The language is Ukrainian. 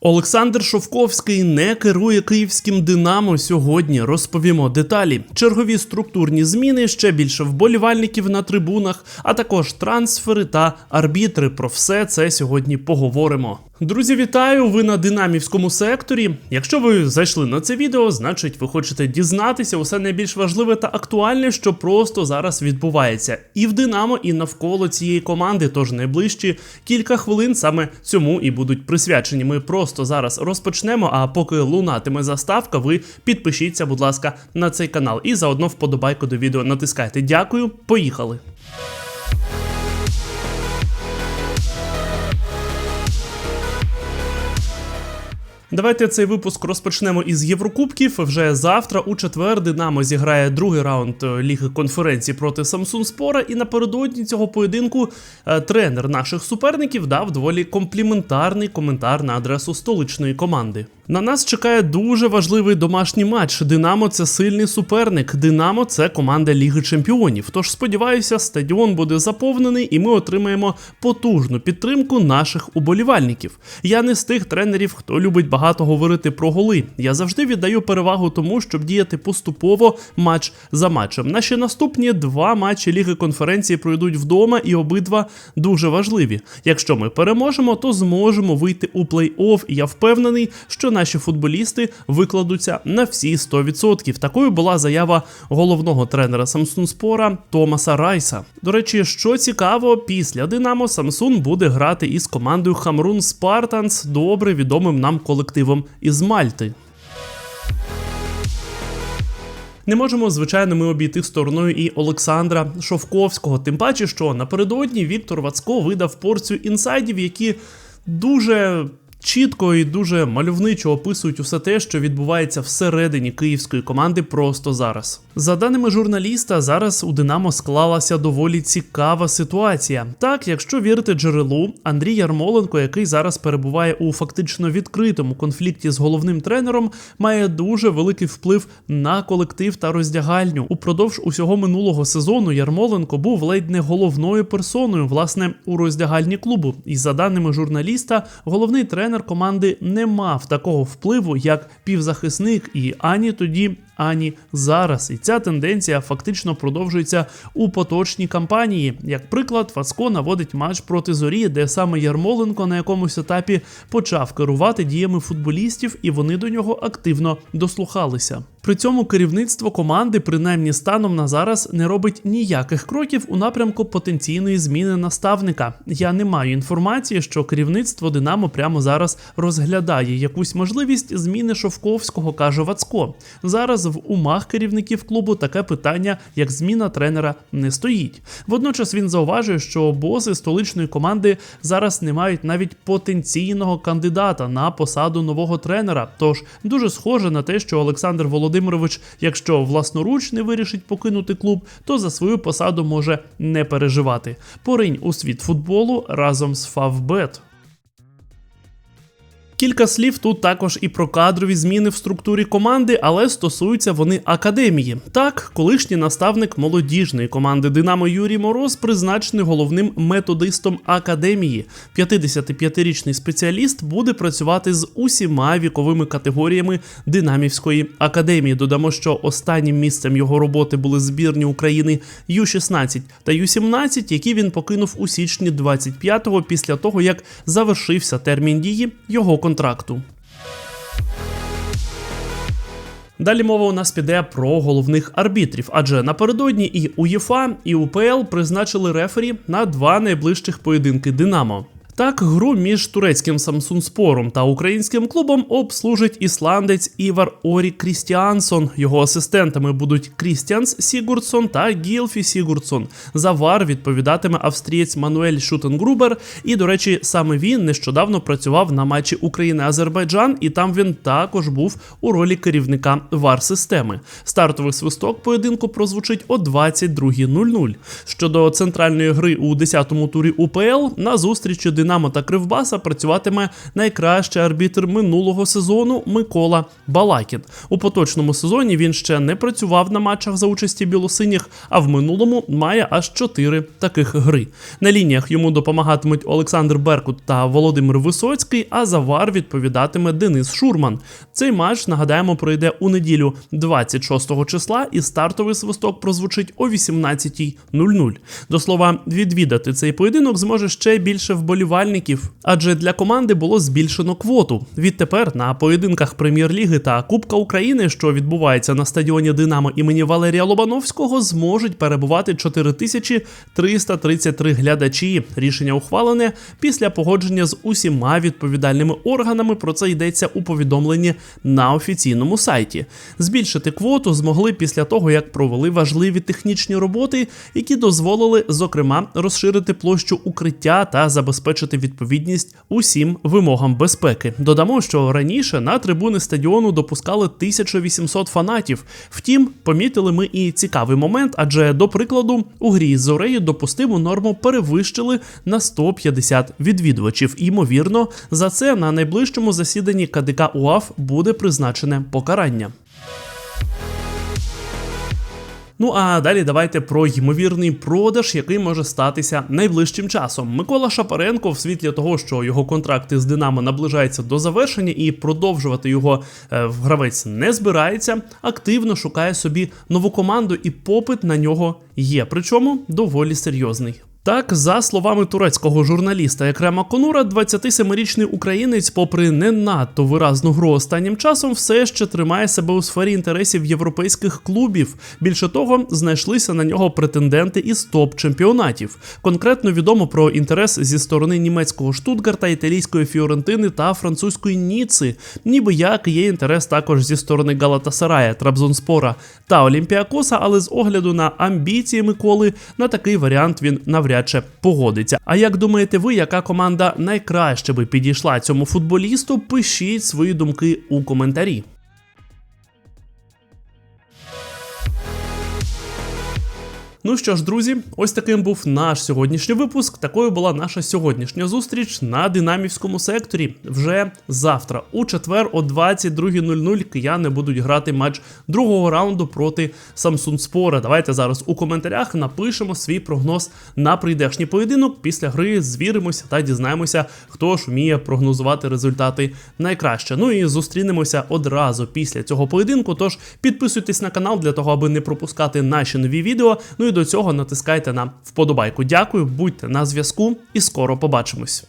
Олександр Шовковський не керує київським Динамо сьогодні. Розповімо деталі. Чергові структурні зміни, ще більше вболівальників на трибунах, а також трансфери та арбітри. Про все це сьогодні поговоримо. Друзі, вітаю! Ви на динамівському секторі. Якщо ви зайшли на це відео, значить ви хочете дізнатися усе найбільш важливе та актуальне, що просто зараз відбувається, і в Динамо, і навколо цієї команди. Тож найближчі кілька хвилин саме цьому і будуть присвячені. Ми просто зараз розпочнемо. А поки лунатиме заставка, ви підпишіться, будь ласка, на цей канал і заодно вподобайку до відео натискайте. Дякую, поїхали! Давайте цей випуск розпочнемо із Єврокубків. Вже завтра, у четвер, Динамо зіграє другий раунд е, ліги конференції проти Самсун Спора. І напередодні цього поєдинку е, тренер наших суперників дав доволі компліментарний коментар на адресу столичної команди. На нас чекає дуже важливий домашній матч. Динамо це сильний суперник. Динамо це команда Ліги Чемпіонів. Тож сподіваюся, стадіон буде заповнений і ми отримаємо потужну підтримку наших уболівальників. Я не з тих тренерів, хто любить багато говорити про голи. Я завжди віддаю перевагу тому, щоб діяти поступово матч за матчем. Наші наступні два матчі Ліги конференції пройдуть вдома, і обидва дуже важливі. Якщо ми переможемо, то зможемо вийти у плей-офф. Я впевнений, що наші футболісти викладуться на всі 100%. Такою була заява головного тренера Самсун Спора Томаса Райса. До речі, що цікаво, після Динамо Самсун буде грати із командою Хамрун Спартанс, добре відомим нам колективом із Мальти. Не можемо, звичайно, ми обійти стороною і Олександра Шовковського. Тим паче, що напередодні Віктор Вацко видав порцію інсайдів, які дуже. Чітко і дуже мальовничо описують усе те, що відбувається всередині київської команди просто зараз. За даними журналіста, зараз у Динамо склалася доволі цікава ситуація. Так, якщо вірити джерелу, Андрій Ярмоленко, який зараз перебуває у фактично відкритому конфлікті з головним тренером, має дуже великий вплив на колектив та роздягальню. Упродовж усього минулого сезону Ярмоленко був ледь не головною персоною, власне, у роздягальні клубу. І за даними журналіста, головний тренер команди не мав такого впливу, як півзахисник, і ані тоді, ані зараз. І ця тенденція фактично продовжується у поточній кампанії. Як приклад, Фаско наводить матч проти зорі, де саме Ярмоленко на якомусь етапі почав керувати діями футболістів, і вони до нього активно дослухалися. При цьому керівництво команди, принаймні станом на зараз, не робить ніяких кроків у напрямку потенційної зміни наставника. Я не маю інформації, що керівництво Динамо прямо зараз розглядає якусь можливість зміни Шовковського, каже Вацко. Зараз в умах керівників клубу таке питання, як зміна тренера, не стоїть. Водночас він зауважує, що боси столичної команди зараз не мають навіть потенційного кандидата на посаду нового тренера. Тож дуже схоже на те, що Олександр Володимирович, якщо власноруч не вирішить покинути клуб, то за свою посаду може не переживати. Поринь у світ футболу разом з Фавбет. Кілька слів тут також і про кадрові зміни в структурі команди, але стосуються вони академії. Так, колишній наставник молодіжної команди Динамо Юрій Мороз призначений головним методистом академії. 55-річний спеціаліст буде працювати з усіма віковими категоріями Динамівської академії. Додамо, що останнім місцем його роботи були збірні України Ю-16 та Ю-17, які він покинув у січні 25-го після того, як завершився термін дії його контракту. Далі мова у нас піде про головних арбітрів, адже напередодні і УЄФА, і УПЛ призначили рефері на два найближчих поєдинки Динамо. Так, гру між турецьким Самсунспором та українським клубом обслужить ісландець Івар Орі Крістіансон. Його асистентами будуть Крістіанс Сігурдсон та Гілфі Сігурдсон. За вар відповідатиме австрієць Мануель Шутенгрубер. І, до речі, саме він нещодавно працював на матчі України-Азербайджан, і там він також був у ролі керівника вар системи. Стартовий свисток поєдинку прозвучить о 22.00. Щодо центральної гри у 10-му турі УПЛ на зустрічі Динамо та Кривбаса працюватиме найкращий арбітр минулого сезону Микола Балакін. У поточному сезоні він ще не працював на матчах за участі білосиніх, а в минулому має аж чотири таких гри. На лініях йому допомагатимуть Олександр Беркут та Володимир Висоцький, а за вар відповідатиме Денис Шурман. Цей матч нагадаємо пройде у неділю 26 числа, і стартовий свисток прозвучить о 18.00. До слова, відвідати цей поєдинок зможе ще більше вболівальників, адже для команди було збільшено квоту. Відтепер на поєдинках прем'єр-ліги та Кубка України, що відбувається на стадіоні Динамо імені Валерія Лобановського, зможуть перебувати 4333 глядачі. Рішення ухвалене після погодження з усіма відповідальними органами. Про це йдеться у повідомленні на офіційному сайті. Збільшити квоту змогли після того, як провели важливі технічні роботи, які дозволили, зокрема, розширити площу укриття та забезпечити відповідність усім вимогам безпеки. Додамо, що раніше на трибуни стадіону допускали 1800 фанатів. Втім, помітили ми і цікавий момент, адже до прикладу у грі з зорею допустиму норму перевищили на 150 відвідувачів. Ймовірно, за це на найближчому засіданні КДК УАФ буде призначене покарання. Ну а далі давайте про ймовірний продаж, який може статися найближчим часом. Микола Шапаренко, в світлі того, що його контракти з Динамо наближаються до завершення, і продовжувати його е, в гравець не збирається, активно шукає собі нову команду, і попит на нього є. Причому доволі серйозний. Так, за словами турецького журналіста Екрема Конура, 27-річний українець, попри не надто виразну гру останнім часом, все ще тримає себе у сфері інтересів європейських клубів. Більше того, знайшлися на нього претенденти із топ-чемпіонатів. Конкретно відомо про інтерес зі сторони німецького Штутгарта, італійської Фіорентини та французької Ніци. Ніби як є інтерес також зі сторони Галатасарая, Трабзонспора та Олімпіакоса, але з огляду на амбіції Миколи на такий варіант він навряд погодиться. А як думаєте ви, яка команда найкраще би підійшла цьому футболісту? Пишіть свої думки у коментарі. Ну що ж, друзі, ось таким був наш сьогоднішній випуск. Такою була наша сьогоднішня зустріч на динамівському секторі. Вже завтра, у четвер, о 22.00 кияни будуть грати матч другого раунду проти Samsung Спора. Давайте зараз у коментарях напишемо свій прогноз на прийдешній поєдинок. Після гри звіримося та дізнаємося, хто ж вміє прогнозувати результати найкраще. Ну і зустрінемося одразу після цього поєдинку. Тож підписуйтесь на канал для того, аби не пропускати наші нові відео. Ну і до цього натискайте на вподобайку. Дякую, будьте на зв'язку і скоро побачимось.